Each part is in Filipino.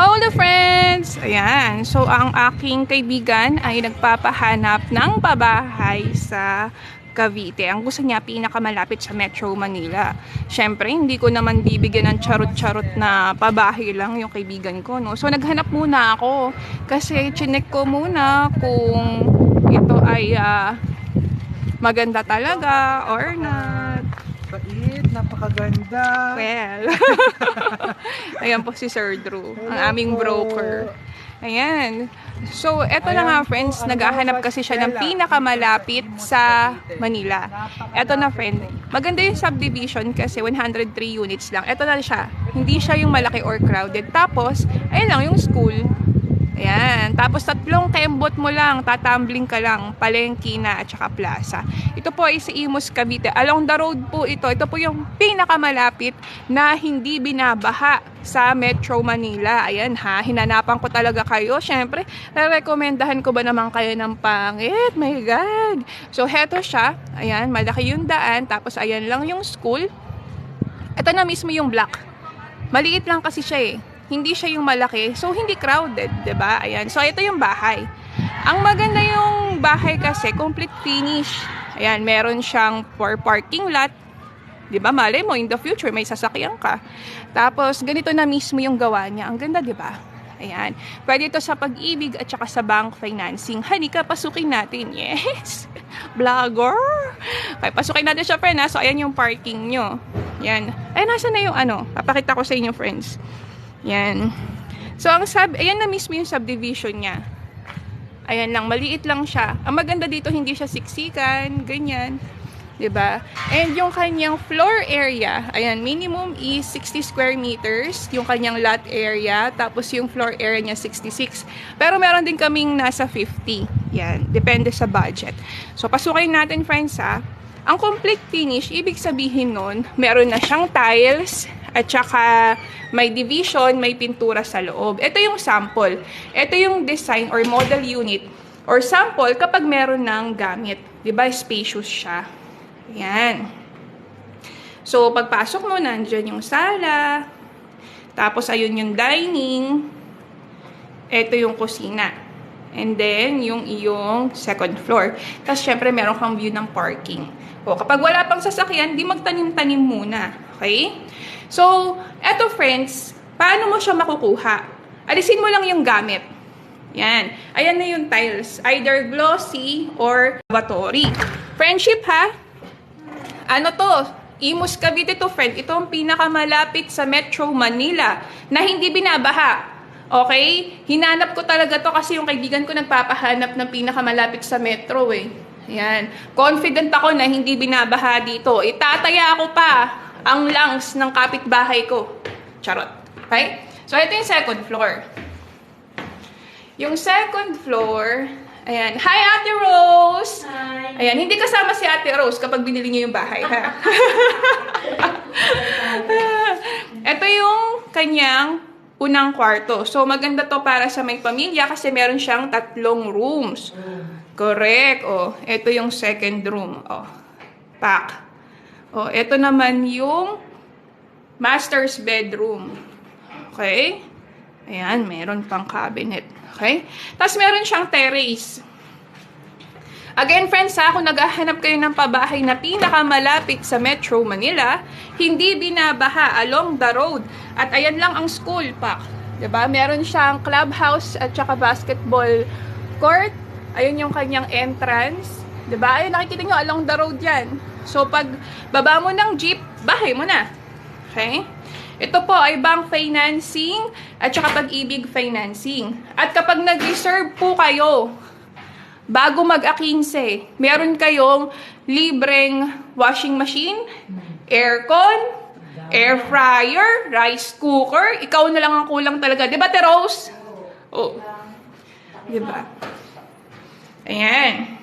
Hello friends! Ayan, so ang aking kaibigan ay nagpapahanap ng pabahay sa Cavite. Ang gusto niya pinakamalapit sa Metro Manila. Siyempre, hindi ko naman bibigyan ng charot-charot na pabahay lang yung kaibigan ko. No? So naghanap muna ako kasi chinek ko muna kung ito ay ah, maganda talaga or not. Napakaganda. Well, ayan po si Sir Drew, ang aming Hello po. broker. Ayan. So, eto na nga friends, naghahanap kasi siya ng pinakamalapit sa Manila. Eto na friend, maganda yung subdivision kasi 103 units lang. Eto na siya, hindi siya yung malaki or crowded. Tapos, ayun lang, yung school. Ayan. Tapos tatlong kembot mo lang, tatambling ka lang, palengke na at saka plaza. Ito po ay sa Imus, Cavite. Along the road po ito. Ito po yung pinakamalapit na hindi binabaha sa Metro Manila. Ayan ha, hinanapan ko talaga kayo. Siyempre, rekomendahan ko ba naman kayo ng pangit? My God! So, heto siya. Ayan, malaki yung daan. Tapos, ayan lang yung school. Ito na mismo yung block. Maliit lang kasi siya eh. Hindi siya yung malaki. So, hindi crowded, ba Ayan. So, ito yung bahay. Ang maganda yung bahay kasi, complete finish. Ayan, meron siyang for parking lot. ba Malay mo, in the future, may sasakyan ka. Tapos, ganito na mismo yung gawa niya. Ang ganda, ba Ayan. Pwede ito sa pag-ibig at saka sa bank financing. Halika, pasukin natin. Yes! Vlogger! Okay, pasukin natin siya, friend, ha? So, ayan yung parking nyo. Yan. Ay, nasa na yung ano? Papakita ko sa inyo, friends. Yan. So, ang sub, ayan na mismo yung subdivision niya. Ayan lang, maliit lang siya. Ang maganda dito, hindi siya siksikan, ganyan. ba? And yung kanyang floor area, ayan, minimum is 60 square meters, yung kanyang lot area, tapos yung floor area niya 66. Pero meron din kaming nasa 50. Yan, depende sa budget. So, pasukin natin, friends, ha. Ang complete finish, ibig sabihin nun, meron na siyang tiles, at saka may division, may pintura sa loob. Ito yung sample. Ito yung design or model unit or sample kapag meron ng gamit. ba Spacious siya. Yan. So, pagpasok mo, nandyan yung sala. Tapos, ayun yung dining. Ito yung kusina. And then, yung iyong second floor. Tapos, syempre, meron kang view ng parking. O, kapag wala pang sasakyan, di magtanim-tanim muna. Okay? So, eto friends, paano mo siya makukuha? Alisin mo lang yung gamit. Yan. Ayan na yung tiles. Either glossy or lavatory. Friendship ha? Ano to? Imus Cavite to friend. Ito ang pinakamalapit sa Metro Manila na hindi binabaha. Okay? Hinanap ko talaga to kasi yung kaibigan ko nagpapahanap ng pinakamalapit sa metro eh. Yan. Confident ako na hindi binabaha dito. Itataya ako pa ang lungs ng kapitbahay ko. Charot. Okay? So, ito yung second floor. Yung second floor, ayan. Hi, Ate Rose! Hi. Ayan, hindi kasama si Ate Rose kapag binili niyo yung bahay, ha? Ito yung kanyang unang kwarto. So, maganda to para sa may pamilya kasi meron siyang tatlong rooms. Correct. Oh, ito yung second room. Oh, pack. Oh, ito naman yung master's bedroom. Okay? Ayan, meron pang cabinet. Okay? Tapos meron siyang terrace. Again, friends, ha, kung naghahanap kayo ng pabahay na pinakamalapit sa Metro Manila, hindi binabaha along the road. At ayan lang ang school pack. ba? Meron siyang clubhouse at saka basketball court. Ayun yung kanyang entrance. ba? Ayun, nakikita nyo, along the road yan. So, pag baba mo ng jeep, bahay mo na. Okay? Ito po ay bank financing at saka pag-ibig financing. At kapag nag-reserve po kayo, bago mag-akinse, meron kayong libreng washing machine, aircon, air fryer, rice cooker. Ikaw na lang ang kulang talaga. Di ba, Te Rose? Oh. Di ba? Ayan.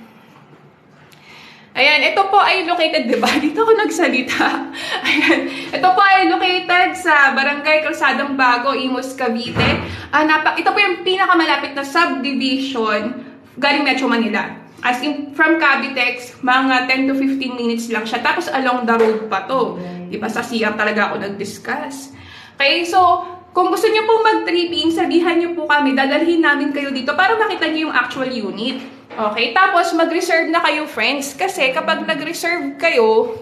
Ayan, ito po ay located, di ba? Dito ako nagsalita. Ayan. Ito po ay located sa Barangay Calsadang Bago, Imus, Cavite. Ah, napa, ito po yung pinakamalapit na subdivision galing Metro Manila. As in, from Cavitex, mga 10 to 15 minutes lang siya. Tapos along the road pa to. Di ba? Sa CR talaga ako nag-discuss. Okay, so, Kung gusto niyo pong mag-tripping, sabihan niyo po kami, dadalhin namin kayo dito para makita niyo yung actual unit. Okay? Tapos, mag-reserve na kayo, friends. Kasi kapag nag-reserve kayo,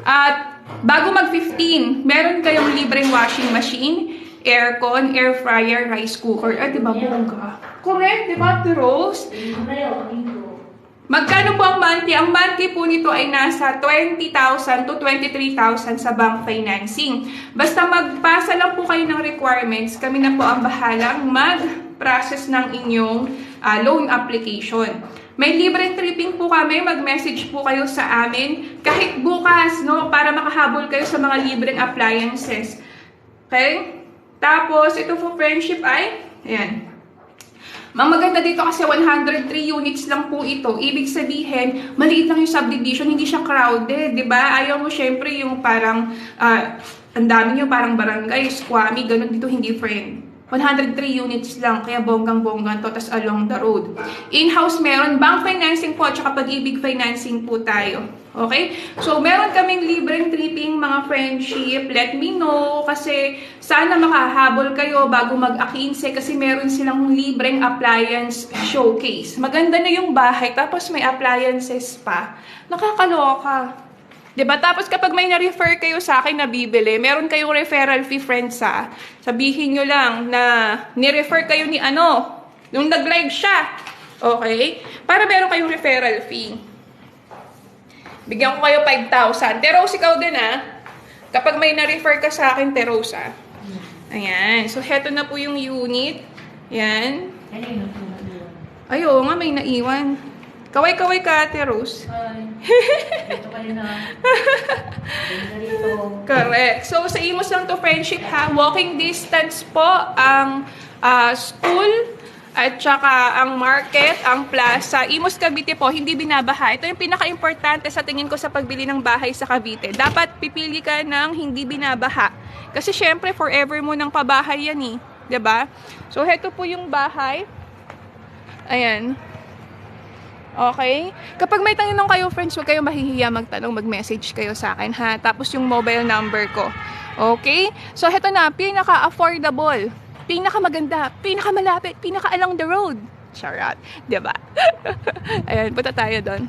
at bago mag-15, meron kayong libreng washing machine, aircon, air fryer, rice cooker. Ah, di ba, bongga? Correct, di ba, Rose? Magkano po ang monthly? Ang monthly po nito ay nasa 20,000 to 23,000 sa bank financing. Basta magpasa lang po kayo ng requirements, kami na po ang bahalang mag-process ng inyong ah, loan application. May libreng tripping po kami, mag-message po kayo sa amin kahit bukas, no, para makahabol kayo sa mga libreng appliances. Okay? Tapos, ito po friendship ay, ayan, ang maganda dito kasi 103 units lang po ito. Ibig sabihin, maliit lang yung subdivision, hindi siya crowded, di ba? Ayaw mo syempre yung parang, ah, ang dami yung parang barangay, squammy, ganun dito, hindi friend. 103 units lang, kaya bonggang-bonggang to, tas along the road. In-house meron, bank financing po, at saka pag-ibig financing po tayo. Okay? So, meron kaming libreng tripping, mga friendship. Let me know, kasi sana makahabol kayo bago mag-akinse, kasi meron silang libreng appliance showcase. Maganda na yung bahay, tapos may appliances pa. Nakakaloka. 'Di ba? Tapos kapag may na-refer kayo sa akin na bibili, meron kayong referral fee friends ha. Sabihin nyo lang na ni-refer kayo ni ano, nung nag-live siya. Okay? Para meron kayong referral fee. Bigyan ko kayo 5,000. Teros, ikaw din ha. Kapag may na-refer ka sa akin, Teros ha. Ayan. So, heto na po yung unit. Ayan. Ay, oo nga, may naiwan. Kaway-kaway ka, Ate Rose. Dito ka rin na. Dito. Correct. So, sa Imus lang to friendship ha. Walking distance po ang ah, school at saka ang market, ang plaza. Imus Cavite po, hindi binabaha. Ito yung pinaka-importante sa tingin ko sa pagbili ng bahay sa Cavite. Dapat pipili ka ng hindi binabaha. Kasi syempre, forever mo ng pabahay yan eh. 'Di ba? So, heto po yung bahay. Ayan. Okay? Kapag may tanong kayo, friends, huwag kayo mahihiya magtanong, mag-message kayo sa akin, ha? Tapos yung mobile number ko. Okay? So, heto na, pinaka-affordable, pinaka-maganda, pinaka-malapit, pinaka-along the road. Charot. ba? Ayan, punta tayo doon.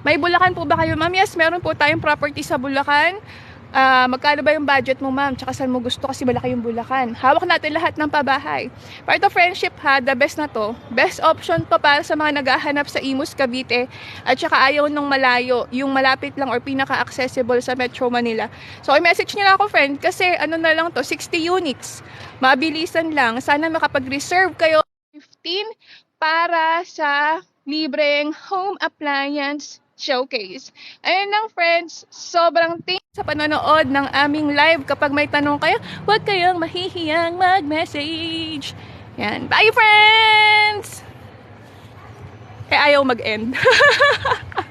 May Bulacan po ba kayo, ma'am? Yes, meron po tayong property sa Bulacan. Ah, magkano ba yung budget mo, ma'am? Tsaka saan mo gusto kasi malaki yung Bulacan. Hawak natin lahat ng pabahay. Para to friendship ha, the best na to. Best option to para sa mga naghahanap sa Imus, Cavite at saka ayaw nung malayo, yung malapit lang or pinaka-accessible sa Metro Manila. So, i-message niyo na ako, friend, kasi ano na lang to, 60 units. Mabilisan lang. Sana makapag-reserve kayo 15 para sa libreng home appliance showcase. Ayun lang friends, sobrang thank sa panonood ng aming live. Kapag may tanong kayo, huwag kayong mahihiyang mag-message. Yan. Bye friends! Kaya ayaw mag-end.